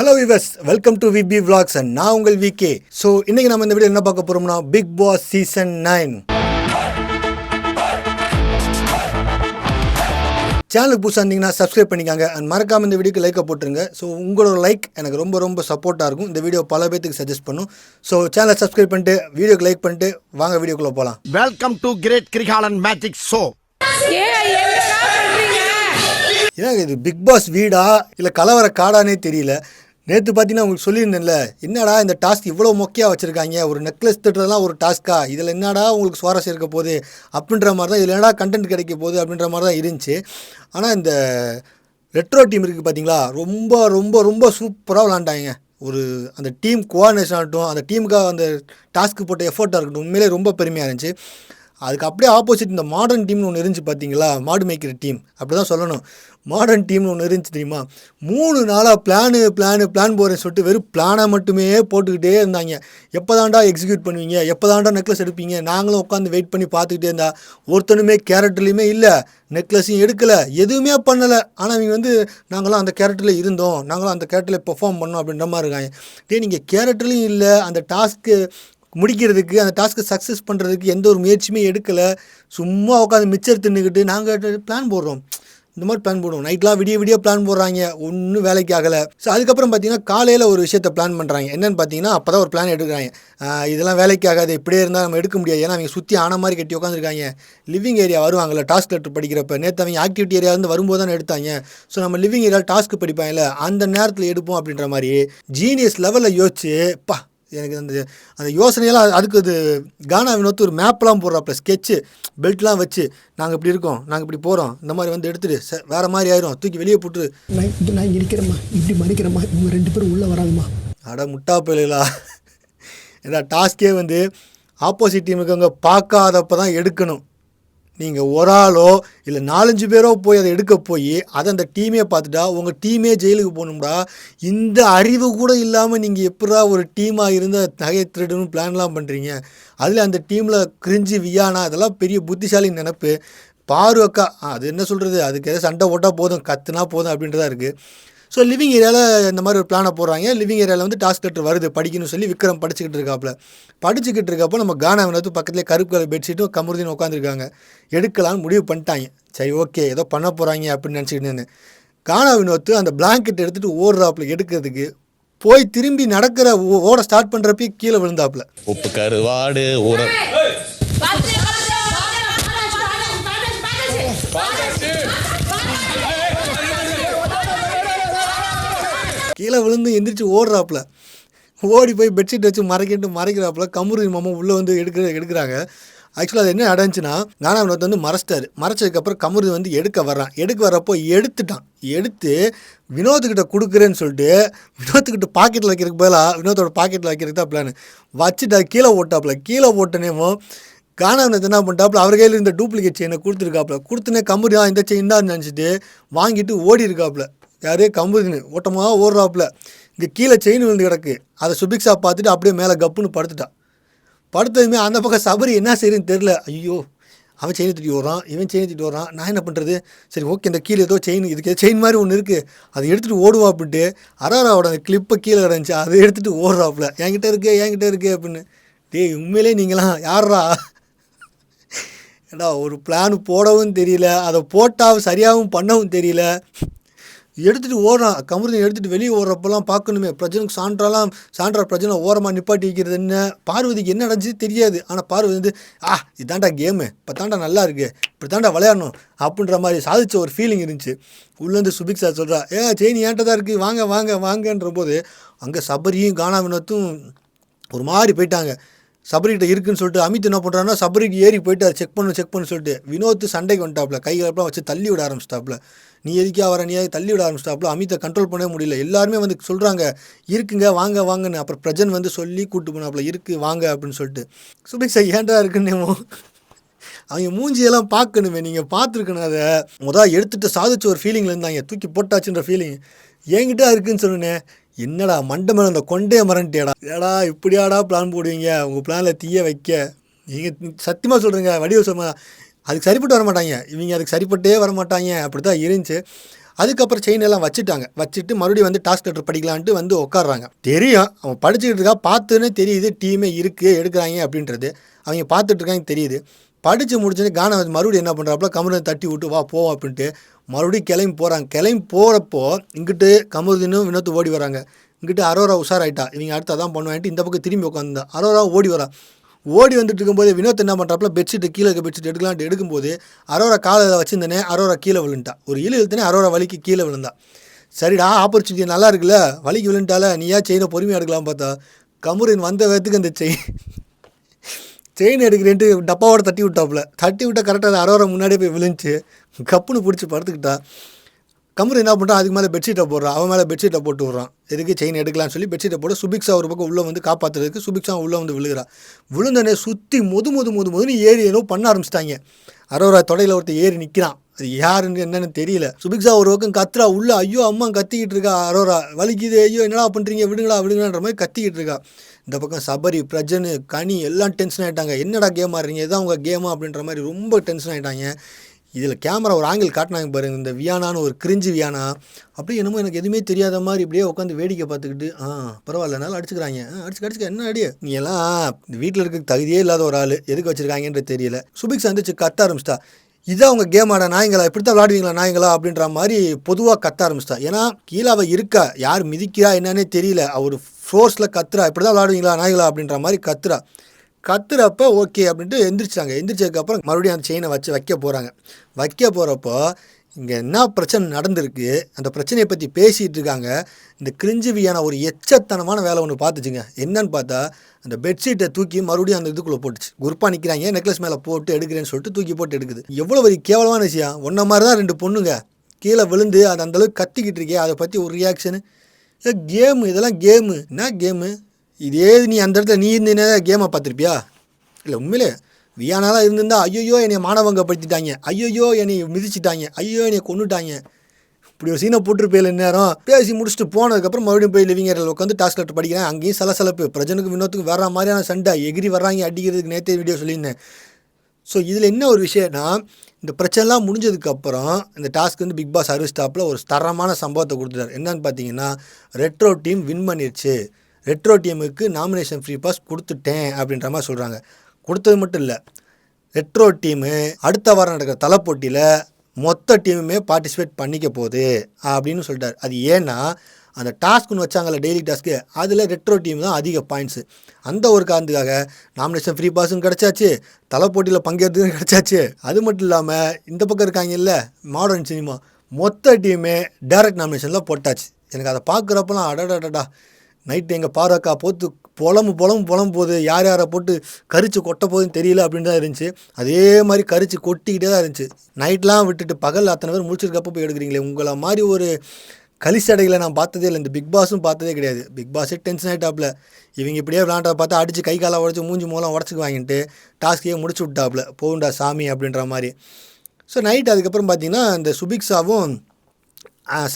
Hello viewers welcome to VP vlogs and நான் உங்கள் VK so இன்னைக்கு நம்ம இந்த வீடியோ என்ன பார்க்க போறோம்னா பிக் பாஸ் சீசன் நைன் சேனலுக்கு புதுசாக இருந்தீங்கன்னா சப்ஸ்கிரைப் பண்ணிக்காங்க. அண்ட் மறக்காம இந்த வீடியோக்கு லைக்கை போட்டுருங்க. ஸோ உங்களோட லைக் எனக்கு ரொம்ப ரொம்ப சப்போர்ட்டாக இருக்கும். இந்த வீடியோ பல பேத்துக்கு சஜஸ்ட் பண்ணும். ஸோ சேனலை சப்ஸ்கிரைப் பண்ணிட்டு வீடியோக்கு லைக் பண்ணிட்டு வாங்க வீடியோக்குள்ளே போகலாம் welcome to great Kirikalan magic show ஏன்னா இது? பிக் பாஸ் வீடா? இல்லை கலவர காடானே தெரியல. நேற்று பார்த்தீங்கன்னா உங்களுக்கு சொல்லியிருந்தேன்ல என்னடா இந்த டாஸ்க் இவ்வளோ மொக்கையாக வச்சுருக்காங்க? ஒரு நெக்லஸ் திட்டுறதுலாம் ஒரு டாஸ்க்கா? இதில் என்னடா உங்களுக்கு சுவாரஸ்யம் இருக்க போகுது? அப்படின்ற மாதிரி தான் இதில் என்னடா கண்டென்ட் கிடைக்க போகுது? அப்படின்ற மாதிரி தான் இருந்துச்சு. ஆனால் இந்த ரெட்ரோ டீம் இருக்குது பார்த்தீங்களா ரொம்ப ரொம்ப ரொம்ப சூப்பராக விளாண்டாங்க ஒரு அந்த டீம் கோஆர்டினேஷன் ஆகட்டும் அந்த டீமுக்காக அந்த டாஸ்க்கு போட்ட எஃபர்ட்டாக இருக்கட்டும் உண்மையிலே ரொம்ப பெருமையாக இருந்துச்சு. அதுக்கு அப்படியே ஆப்போசிட் இந்த மாடர்ன் டீம்னு ஒன்று இருந்துச்சு பார்த்தீங்களா மாடு மேய்க்கிற டீம் அப்படி தான் சொல்லணும் மாடர்ன் டீம்னு ஒன்று இருந்துச்சு தெரியுமா? மூணு நாளாக பிளானு பிளானு பிளான் போகிறேன்னு சொல்லிட்டு வெறும் பிளானை மட்டுமே போட்டுக்கிட்டே இருந்தாங்க. எப்போ தாண்டா எக்ஸிக்யூட் பண்ணுவீங்க? எப்போ தாண்டா நெக்லஸ் எடுப்பீங்க? நாங்களும் உட்காந்து வெயிட் பண்ணி பார்த்துக்கிட்டே இருந்தா ஒருத்தனுமே கேரக்டர்லையுமே இல்லை. நெக்லஸையும் எடுக்கலை. எதுவுமே பண்ணலை. ஆனால் அவங்க வந்து நாங்களாம் அந்த கேரக்டரில் இருந்தோம். நாங்களும் அந்த கேரக்டரில் பெர்ஃபார்ம் பண்ணோம் அப்படின்ற மாதிரி இருக்காங்க. டே நீங்கள் கேரக்டர்லையும் இல்லை. அந்த டாஸ்க்கு முடிக்கிறதுக்கு அந்த டாஸ்க்கை சக்ஸஸ் பண்ணுறதுக்கு எந்த ஒரு முயற்சியுமே எடுக்கலை. சும்மா உட்காந்து மிச்சர் தின்னுக்கிட்டு நாங்கள் பிளான் போடுறோம். இந்த மாதிரி பிளான் போடுவோம். நைட்லாம் விடிய விடிய பிளான் போடுறாங்க. ஒன்றும் வேலைக்கு ஆகலை. ஸோ அதுக்கப்புறம் பார்த்தீங்கன்னா காலையில் ஒரு விஷயத்த பிளான் பண்ணுறாங்க என்னென்னு பார்த்தீங்கன்னா அப்போ தான் ஒரு பிளான் எடுக்கிறாங்க. இதெல்லாம் வேலைக்கு ஆகாது. இப்படியே இருந்தால் நம்ம எடுக்க முடியாது. ஏன்னா அவங்க சுற்றி ஆன மாதிரி கட்டி உட்காந்துருக்காங்க. லிவிங் ஏரியா வருவாங்கல்ல டாஸ்க் லெட்டர் படிக்கிறப்ப. நேற்று அவங்க ஆக்டிவிட்டி ஏரியாவிலேருந்து வரும்போது தானே எடுத்தாங்க. ஸோ நம்ம லிவிங் ஏரியா டாஸ்க் படிப்பாங்கல்ல அந்த நேரத்தில் எடுப்போம் அப்படின்ற மாதிரி ஜீனியஸ் லெவலில் யோசிச்சு பா எனக்கு அந்த அந்த யோசனையெல்லாம் அது- அதுக்கு அது கானா வினோத்து ஒரு மேப்லாம் போடுறாப்புல ஸ்கெட்சு பெல்ட்லாம் வச்சு நாங்கள் இப்படி இருக்கோம் நாங்கள் இப்படி போகிறோம் இந்த மாதிரி வந்து எடுத்துட்டு ச- வேற மாதிரி ஆயிரும் தூக்கி வெளியே போட்டு நான் நான் இங்கே நிற்கிறேம்மா இப்படி மறைக்கிறேம்மா இவங்க ரெண்டு பேரும் உள்ளே வராங்கம்மா. அட முட்டா போயிலா ஏன்னா டாஸ்கே வந்து ஆப்போசிட் டீமுக்கு அங்கே பார்க்காதப்ப தான் எடுக்கணும். நீங்கள் ஒரு ஆளோ இல்லை நாலஞ்சு பேரோ போய் அதை எடுக்க போய் அதை அந்த டீமே பார்த்துட்டா உங்கள் டீமே ஜெயிலுக்கு போகணும்டா. இந்த அறிவு கூட இல்லாமல் நீங்கள் எப்படா ஒரு டீமாக இருந்து நகையை திருடணும் பிளான்லாம் பண்ணுறீங்க அதில் அந்த டீமில் கிரிஞ்சு வியானா அதெல்லாம் பெரிய புத்திசாலி நினப்பு. பாரு அக்கா அது என்ன சொல்கிறது அதுக்கு எதாவது சண்டை போட்டால் போதும் கத்துனா போதும் அப்படின்றதா இருக்குது ஸோ லிவிங் ஏரியாவில் இந்த மாதிரி ஒரு பிளானை போடுறாங்க. லிவிங் ஏரியாவில் வந்து டாஸ்க் லெட்டர் வருது. படிக்கணும்னு சொல்லி விக்ரம் படிச்சுக்கிட்டு இருக்காப்புல. படிச்சுக்கிட்டு இருக்கப்போ நம்ம கானா வினத்து பக்கத்துலேயே கருப்பு கலர் பெட்ஷீட்டும் கமருதீன் உட்காந்துருக்காங்க எடுக்கலாம்னு முடிவு பண்ணிட்டாங்க. சரி ஓகே ஏதோ பண்ண போகிறாங்க அப்படின்னு நினச்சிக்கிட்டு. கானா வினோத்து அந்த பிளாங்கெட் எடுத்துகிட்டு ஓடுறாப்புல எடுக்கிறதுக்கு போய் திரும்பி நடக்கிற ஓ- ஓட ஸ்டார்ட் பண்ணுறப்பே கீழே விழுந்தாப்புல. உப்பு கருவாடு ஊற கீழே விழுந்து எந்திரிச்சு ஓடுறாப்புல. ஓடி போய் பெட்ஷீட் வச்சு மறைக்கிட்டு மறைக்கிறாப்புல. கமுரு மாமா உள்ளே வந்து எடுக்கிற எடுக்கிறாங்க. ஆக்சுவலாக அது என்ன நடந்துச்சுன்னா நானாவினத்தை வந்து மறைச்சிட்டாரு. மறைச்சதுக்கப்புறம் கமுரு வந்து எடுக்க வர்றான் எடுக்க வர்றப்போ எடுத்துட்டான். எடுத்து வினோத்துக்கிட்ட கொடுக்குறேன்னு சொல்லிட்டு வினோத்துக்கிட்ட பாக்கெட்டில் வைக்கிறதுக்கு பதிலாக வினோத்தோட பாக்கெட்டில் வைக்கிறதுக்கு தான் பிளான் வச்சுட்டு அது கீழே ஓட்டாப்புல. கீழே ஓட்டனேமோ காணாவினத்தை என்ன பண்ணிட்டாப்புல அவர் கையில் இந்த டூப்ளிகேட் செயினை கொடுத்துருக்காப்புல. கொடுத்துனே கம்பெனி தான் இந்த செயின் தான் நினச்சிட்டு வாங்கிட்டு ஓடி இருக்காப்புல யாரே கம்பெனி ஓட்டமாக ஓடுறாப்புல. இங்கே கீழே செயின் விழுந்து கிடக்கு. அதை சுபிக்ஷா பார்த்துட்டு அப்படியே மேலே கப்புன்னு படுத்துட்டா. படுத்ததுமே அந்த பக்கம் சபரி என்ன செய்யுதுன்னு தெரில ஐயோ அவன் செயின் தூக்கிட்டு வரான் இவன் செயின் திட்டி வரான் நான் என்ன பண்ணுறது சரி ஓகே இந்த கீழே ஏதோ செயின் இதுக்கு செயின் மாதிரி ஒன்று இருக்குது அதை எடுத்துகிட்டு ஓடுவா அப்படின்ட்டு அராராவோட அந்த கிளிப்பை கீழே கிடந்துச்சு. அதை எடுத்துகிட்டு ஓடுறாப்புல. என்கிட்ட இருக்கு என்கிட்ட இருக்கு அப்படின்னு. டேய் உண்மையிலே நீங்களாம் யாரா ஏடா ஒரு பிளான் போடவும் தெரியல. அதை போட்டால் சரியாகவும் பண்ணவும் தெரியல. எடுத்துகிட்டு ஓடுறான் கமருதன் எடுத்துகிட்டு வெளியே ஓடுறப்பெல்லாம் பார்க்கணுமே. பிரஜனுக்கு சான்றாலாம் சான்றா பிரஜனை ஓரமாக நிப்பாட்டி வைக்கிறது என்ன? பார்வதிக்கு என்ன நடந்துச்சு தெரியாது. ஆனால் பார்வதி வந்து ஆ இதாண்டா கேமு. இப்போ தாண்டா நல்லா இருக்கு. இப்படி தாண்டா விளையாடணும். அப்படின்ற மாதிரி சாதித்த ஒரு ஃபீலிங் இருந்துச்சு. உள்ளேருந்து சுபிக் சார் சொல்கிறா ஏ செயின் ஏன்ட்ட தான் இருக்குது வாங்க வாங்க வாங்கன்ற போது அங்கே சபரியும் கானா ஒரு மாதிரி போயிட்டாங்க. சபரிக்கிட்ட இருக்குன்னு சொல்லிட்டு அமித் என்ன பண்ணுறான்னா சபரிக்கு ஏறி போயிட்டு அதை செக் பண்ணு செக் பண்ணு சொல்லிட்டு வினோத் சண்டைக்கு வந்துட்டாப்புல கைகளெல்லாம் வச்சு தள்ளி விட ஆரம்பிச்சிட்டாப்புல நீ எதுக்கே வர நீ தள்ளி விட ஆரம்பிச்சிட்டாப்ல. அமித்தை கண்ட்ரோல் பண்ணவே முடியல. எல்லாருமே வந்து சொல்கிறாங்க இருக்குங்க வாங்க வாங்கன்னு. அப்புறம் பிரஜன் வந்து சொல்லி கூப்பிட்டு போனாப்புல இருக்குது வாங்க அப்படின்னு சொல்லிட்டு. சுபிக் சார் ஏன்டா இருக்குன்னு? அவங்க மூஞ்சியெல்லாம் பார்க்கணுமே நீங்கள் பார்த்துருக்கணும் அதை. முதல் எடுத்துட்டு சாதிச்ச ஒரு ஃபீலிங்கில் இருந்தாங்க தூக்கி போட்டாச்சுன்ற ஃபீலிங் என்கிட்ட இருக்குன்னு சொன்னேன் என்னடா மண்டை மேலே அந்த கொண்டே மறந்துட்டேடா ஏடா இப்படியாடா பிளான் போடுவீங்க? உங்கள் பிளானில் தீய வைக்க. நீங்கள் சத்தியமாக சொல்கிறீங்க வடிவ சொன்ன அதுக்கு சரிப்பட்டு வர மாட்டாங்க. இவங்க அதுக்கு சரிப்பட்டே வர மாட்டாங்க. அப்படி தான் இருந்துச்சு. அதுக்கப்புறம் செயின் எல்லாம் வச்சுட்டாங்க. வச்சுட்டு மறுபடியும் வந்து டாஸ்க் லெட்டர் படிக்கலான்ட்டு வந்து உட்காடுறாங்க தெரியும் அவன் படிச்சுக்கிட்டு இருக்கா பார்த்துன்னு தெரியுது டீமே இருக்குது எடுக்கிறாங்க அப்படின்றது. அவங்க பார்த்துட்டு இருக்காங்க தெரியுது. படித்து முடிச்சோடனே கானம் மறுபடியும் என்ன பண்ணுறாப்புல கமருதீன் தட்டி விட்டு வா போவோம் அப்படின்ட்டு மறுபடியும் கிளம்பி போகிறாங்க கிளம்பி போகிறப்போ இங்கிட்டு கமருதீனும் வினோத்து ஓடி வராங்க. இங்கிட்டு அரோரா உஷாராயிட்டா. இவங்க அடுத்து அதான் பண்ணுவான்ட்டு இந்த பக்கம் திரும்பி உட்காந்து அரோரா ஓடி வரா. ஓடி வந்துட்டு இருக்கும்போது வினோத் என்ன பண்ணுறாப்புல பெட்ஷீட் கீழே இருக்க பெட்ஷீட் எடுக்கலான்ட்டு எடுக்கும்போது அரோரா காலை வச்சிருந்தனே அரோரா கீழே விழுந்துட்டா. ஒரு இழு இழுத்தனே அரோரா வலிக்கு கீழே விழுந்தா. சரிடா ஆப்பர்ச்சுனிட்டி நல்லா இருக்குல்ல வலிக்கு விழுந்துட்டால நீயா செயினை பொறுமையாக எடுக்கலாம் பார்த்தா. கமுரின் வந்த வேத்துக்கு அந்த செயின் செயின் எடுக்கிறேன்ட்டு டப்பாவோட தட்டி விட்டாப்புல. தட்டி விட்டால் கரெக்டாக அரோரா முன்னாடியே போய் விழுந்துச்சு. கப்புன்னு பிடிச்சி படுத்துக்கிட்டா. கமரு என்ன பண்ணுறான் அதுக்கு மேலே பெட்ஷீட்டை போடுறான் அவன் மேலே பெட்ஷீட்டை போட்டு விட்றான். எதுக்கு செயின் எடுக்கலாம்னு சொல்லி பெட்ஷீட்டை போட்டு சுபிக்ஷா ஒரு பக்கம் உள்ளே வந்து காப்பாற்றுறதுக்கு சுபிக்ஷா உள்ளே வந்து விழுகிறா. விழுந்தனே சுற்றி முது முது முது முதுன்னு ஏறி ஏதோ பண்ண ஆரம்பிச்சிட்டாங்க. அரோரா தொடையில் ஒருத்தர் ஏறி நிற்கிறான் அது யாருன்னு என்னன்னு தெரியல. சுபிக்ஷா ஒரு பக்கம் கத்துறா உள்ள ஐயோ அம்மா கத்திக்கிட்டு இருக்கா அரோரா வலிக்குது ஐயோ என்னடா பண்ணுறீங்க விடுங்களா விடுங்களான்ற மாதிரி கத்திக்கிட்டு இருக்கா. இந்த பக்கம் சபரி பிரஜனு கனி எல்லாம் டென்ஷன் ஆகிட்டாங்க என்னடா கேம் ஆடுறீங்க இதான் உங்கள் கேமா அப்படின்ற மாதிரி ரொம்ப டென்ஷன் ஆகிட்டாங்க இதில் கேமரா ஒரு ஆங்கிள் காட்டினாங்க பாருங்க இந்த வியானான்னு ஒரு கிரிஞ்சு வியானா. அப்படியே என்னமோ எனக்கு எதுவுமே தெரியாத மாதிரி இப்படியே உட்காந்து வேடிக்கை பார்த்துக்கிட்டு ஆ பரவாயில்லனாலும் அடிச்சுக்கிறாங்க. அடிச்சு அடிச்சுக்க என்ன அடி நீ எல்லாம் வீட்டில் இருக்க தகுதியே இல்லாத ஒரு ஆள் எதுக்கு வச்சுருக்காங்கன்ற தெரியல. சுபிக்ஸ் வந்துச்சு கத்த ஆரம்பிச்சிட்டா. இதான் அவங்க கேம் ஆட நாய்ங்களா? இப்படி தான் விளாடுவீங்களா நாய்ங்களா? அப்படின்ற மாதிரி பொதுவாக கத்த ஆரம்பிச்சிட்டா. ஏன்னா கீழே அவள் இருக்கா? யார் மிதிக்கிறா என்னன்னே தெரியல. அவர் ஃபோர்ஸில் கத்துறா. இப்படி தான் விளாடுவீங்களா நாய்களா? அப்படின்ற மாதிரி கத்துறா. கத்துறப்ப ஓகே அப்படின்ட்டு எந்திரிச்சாங்க எந்திரிச்சதுக்கப்புறம் மறுபடியும் அந்த செயினை வச்சு வைக்க போகிறாங்க வைக்க போகிறப்போ இங்கே என்ன பிரச்சனை நடந்திருக்கு? அந்த பிரச்சனையை பற்றி பேசிகிட்டு இருக்காங்க. இந்த கிரிஞ்சுவியான ஒரு எச்சத்தனமான வேலை ஒன்று பார்த்துச்சுங்க. என்னன்னு பார்த்தா அந்த பெட்ஷீட்டை தூக்கி மறுபடியும் அந்த இதுக்குள்ளே போட்டுச்சு. குரூப்பாக நிற்கிறாங்க நெக்லஸ் மேலே போட்டு எடுக்கிறேன்னு சொல்லிட்டு தூக்கி போட்டு எடுக்குது. எவ்வளோ ஒரு கேவலமான விஷயம். ஒன்றை மாதிரி தான் ரெண்டு பொண்ணுங்க. கீழே விழுந்து அது அந்தளவுக்கு கத்திக்கிட்டு இருக்கே அதை பற்றி ஒரு ரியாக்ஷனு கேமு இதெல்லாம் கேமு என்ன கேமு இதே நீ அந்த இடத்துல நீ இருந்தீனே கேமை பார்த்துருப்பியா? இல்லை உண்மையிலே வியானாலாம் இருந்திருந்தால் ஐயோ என்னை மானவங்கப்படுத்திட்டாங்க ஐயோ என்னை மிதிச்சிட்டாங்க. ஐயோ என்னை கொண்டுட்டாங்க இப்படி ஒரு சீனை போட்டிருப்பேன் நேரம் பேசி முடிச்சுட்டு போனதுக்கப்புறம் மறுபடியும் போய் லிவிங் ஏரியாவில் உட்காந்து டாஸ்க் லெட்டர் படிக்கிறேன். அங்கேயும் சலசலப்பு. பிரஜனுக்கு வினோத்துக்கு வர மாதிரியான சண்டை. எகிரி வர்றாங்க அடிக்கிறதுக்கு நேற்றே வீடியோ சொல்லியிருந்தேன். ஸோ இதில் என்ன ஒரு விஷயம்னா இந்த பிரச்சனைலாம் முடிஞ்சதுக்கப்புறம் இந்த டாஸ்க் வந்து பிக் பாஸ் அறிவிஸ்டாப்பில் ஒரு தரமான சம்பவத்தை கொடுத்துட்டார். என்னன்னு பார்த்தீங்கன்னா ரெட்ரோ டீம் வின் பண்ணிடுச்சு ரெட்ரோ டீமுக்கு நாமினேஷன் ஃப்ரீ பாஸ் கொடுத்துட்டேன் அப்படின்ற மாதிரி சொல்கிறாங்க கொடுத்தது மட்டும் இல்லை. ரெட்ரோ டீமு அடுத்த வாரம் நடக்கிற தலைப்போட்டியில் மொத்த டீமுமே பார்ட்டிசிபேட் பண்ணிக்க போகுது அப்படின்னு சொல்லிட்டார். அது ஏன்னா அந்த டாஸ்க்னு வச்சாங்கல்ல டெய்லி டாஸ்க்கு அதில் ரெட்ரோ டீம் தான் அதிக பாயிண்ட்ஸு அந்த ஒரு காரணத்துக்காக நாமினேஷன் ஃப்ரீ பாஸும் கிடச்சாச்சு தலை போட்டியில் பங்கேற்றதும் கிடச்சாச்சு. அது மட்டும் இல்லாமல் இந்த பக்கம் இருக்காங்கல்ல மாடர்ன் சினிமா மொத்த டீமே டைரக்ட் நாமினேஷனில் போட்டாச்சு. எனக்கு அதை பார்க்குறப்பெல்லாம் அடடடடா. நைட்டு எங்கள் பாரக்கா போத்து புலம்பு புலம்பு புலம்பு போகுது யார் யாரை போட்டு கரிச்சு கொட்ட போகுதுன்னு தெரியல அப்படின்னு தான் இருந்துச்சு. அதே மாதிரி கரிச்சு கொட்டிக்கிட்டே தான் இருந்துச்சு. நைட்லாம் விட்டுட்டு பகல் அத்தனை பேர் முடிச்சிருக்கப்போ போய் எடுக்கிறீங்களே உங்களை மாதிரி ஒரு கலிசடைகளை நான் பார்த்ததே இல்லை. இந்த பிக் பாஸும் பார்த்ததே கிடையாது. பிக் பாஸே டென்ஷன் ஆகிட்டாப்புல இவங்க இப்படியே விளாண்டா பார்த்தா அடித்து கை காலை உடச்சி மூஞ்சி மூலம் உடச்சிக்கு வாங்கிட்டு டாஸ்கையே முடிச்சு விட்டாப்புல. போகுண்டா சாமி அப்படின்ற மாதிரி. ஸோ நைட் அதுக்கப்புறம் பார்த்தீங்கன்னா இந்த சுபிக்ஸாவும்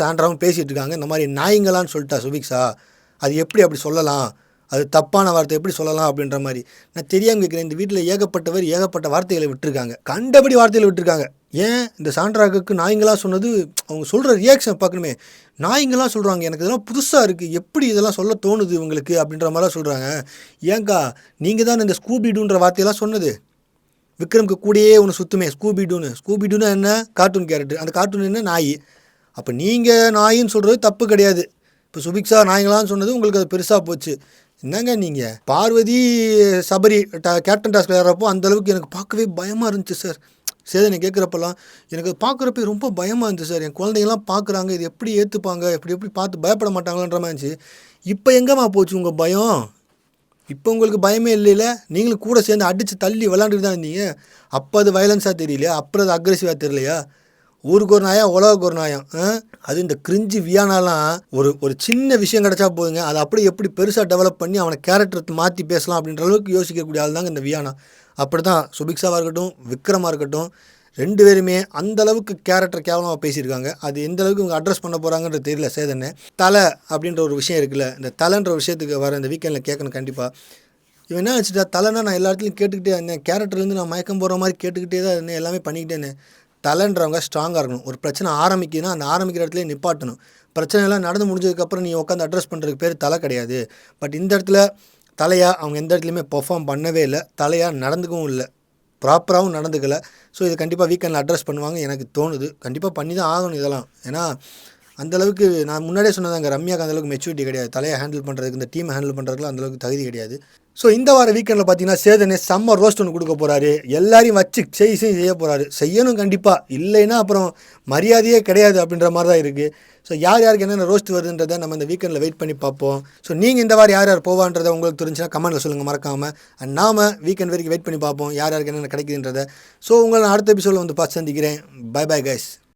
சாண்ட்ராவும் பேசிகிட்டு இருக்காங்க. இந்த மாதிரி நாய்ங்களான்னு சொல்லிட்டா சுபிக்ஸா அது எப்படி அப்படி சொல்லலாம்? அது தப்பான வார்த்தை எப்படி சொல்லலாம் அப்படின்ற மாதிரி. நான் தெரியாமல் கேட்குறேன். இந்த வீட்டில் ஏகப்பட்டவர் ஏகப்பட்ட வார்த்தைகளை விட்டுருக்காங்க. கண்டபடி வார்த்தைகளை விட்டுருக்காங்க. ஏன்? இந்த சாண்ட்ராக்கு நாய்ங்களாம் சொன்னது அவங்க சொல்கிற ரியாக்ஷன் பார்க்கணுமே. நாய்ங்களாம் சொல்கிறாங்க எனக்கு இதெல்லாம் புதுசாக இருக்குது எப்படி இதெல்லாம் சொல்ல தோணுது இவங்களுக்கு அப்படின்ற மாதிரிலாம் சொல்கிறாங்க ஏங்கா நீங்கள் தான் இந்த ஸ்கூபிடுன்ற வார்த்தையெல்லாம் சொன்னது. விக்ரம்க்கு கூடயே ஒன்று சுற்றுமே ஸ்கூபிடூன்னு ஸ்கூபிடுன்னு என்ன? கார்ட்டூன் கேரக்டர் அந்த கார்ட்டூன் என்ன? நாய். அப்போ நீங்கள் நாயின்னு சொல்கிறது தப்பு கிடையாது. இப்போ சுபிக்ஷா நாய்ங்களான்னு சொன்னது உங்களுக்கு அது பெருசாக போச்சு. என்னங்க நீங்கள் பார்வதி சபரி கேப்டன் டாஸ்க் விளையாடுறப்போ அந்த அளவுக்கு எனக்கு பார்க்கவே பயமாக இருந்துச்சு சார் சேதனை கேட்குறப்பெல்லாம் எனக்கு பார்க்குறப்ப ரொம்ப பயமாக இருந்துச்சு சார் என் குழந்தைங்களாம் பார்க்குறாங்க இது எப்படி ஏற்றுப்பாங்க எப்படி எப்படி பார்த்து பயப்பட மாட்டாங்களான்ற மாதிரி இருந்துச்சு. இப்போ எங்கேம்மா போச்சு உங்கள் பயம்? இப்போ உங்களுக்கு பயமே இல்லைல்ல? நீங்களும் கூட சேர்ந்து அடித்து தள்ளி விளாண்டுட்டு தான் இருந்தீங்க. அப்போ அது வயலன்ஸாக தெரியலையா? அப்புறம் அது அக்ரெசிவாக தெரியலையா? ஊருக்கு ஒரு நாயா உலகுக்கு ஒரு நாயம் ஆ? அது இந்த கிரிஞ்சு வியானாலாம் ஒரு ஒரு சின்ன விஷயம் கிடச்சா போதுங்க. அதை அப்படியே எப்படி பெருசாக டெவலப் பண்ணி அவனை கேரக்டர் மாற்றி பேசலாம் அப்படின்ற அளவுக்கு யோசிக்கக்கூடிய ஆள் தாங்க இந்த வியானா. அப்படி தான் சுபிக்ஷாவாக இருக்கட்டும் விக்ரமாக இருக்கட்டும் ரெண்டு பேருமே அந்த அளவுக்கு கேரக்டர் கேவலமாக பேசியிருக்காங்க. அது எந்த அளவுக்கு இவங்க அட்ரஸ் பண்ண போகிறாங்கன்றது தெரியல சேதனை தலை அப்படின்ற ஒரு விஷயம் இருக்குல்ல இந்த தலைன்ற விஷயத்துக்கு வர இந்த வீக்கெண்டில் கேட்கணும் கண்டிப்பாக இவன் என்ன வச்சுட்டா தலைனா நான் எல்லா இடத்துலையும் கேட்டுக்கிட்டே இருந்தேன். கேரக்டர்லேருந்து நான் மயக்கம் போகிற மாதிரி கேட்டுக்கிட்டே தான் இருந்தேன். எல்லாமே பண்ணிக்கிட்டே இருந்தேன் தலைன்றவங்க ஸ்ட்ராங்காக இருக்கணும். ஒரு பிரச்சனை ஆரம்பிக்குதுன்னா அந்த ஆரம்பிக்கிற இடத்துல நிப்பாட்டணும். பிரச்சனைலாம் நடந்து முடிஞ்சதுக்கப்புறம் நீ உட்காந்து அட்ரஸ் பண்ணுறதுக்கு பேர் தலை கிடையாது. பட் இந்த இடத்துல தலையாக அவங்க எந்த இடத்துலையுமே பெர்ஃபார்ம் பண்ணவே இல்லை. தலையாக நடந்துக்கவும் இல்லை. ப்ராப்பராகவும் நடந்துக்கலை. ஸோ இது கண்டிப்பாக வீக்கெண்டில் அட்ரஸ் பண்ணுவாங்க எனக்கு தோணுது. கண்டிப்பாக பண்ணி தான் ஆகணும் இதெல்லாம். ஏன்னா அந்தளவுக்கு நான் முன்னாடியே சொன்னதாங்க ரம்யாக்கு அந்தளவுக்கு மெச்சூரிட்டி கிடையாது. தலையை ஹேண்டில் பண்ணுறதுக்கு இந்த டீமை ஹேண்டில் பண்ணுறதுக்குலாம் அந்தளவுக்கு தகுதி கிடையாது. ஸோ இந்த வார வீக்கெண்டில் பார்த்தீங்கன்னா சேதனே செம்ம ரோஸ்ட் ஒன்று கொடுக்க போகிறாரு எல்லாரையும் வச்சு செய் செய் செய்ய போகிறாரு செய்யணும் கண்டிப்பாக இல்லைன்னா அப்புறம் மரியாதையே கிடையாது அப்படின்ற மாதிரி தான் இருக்குது ஸோ யார் யாருக்கு என்னென்ன ரோஸ்ட் வருதுன்றதை நம்ம இந்த வீக்கெண்டில் வெயிட் பண்ணி பார்ப்போம். ஸோ நீங்கள் இந்த வாரம் யார் யார் போவான்றதை உங்களுக்கு தெரிஞ்சுன்னா கமெண்ட்டில் சொல்லுங்கள் மறக்காமல் அண்ட் நாம வீக்கெண்ட் வரைக்கும் வெயிட் பண்ணி பார்ப்போம். யார் யாருக்கு என்னென்ன கிடைக்குதுன்றதை. ஸோ உங்களை நான் அடுத்த எபிசோடில் வந்து பார்த்து சந்திக்கிறேன். By bye guys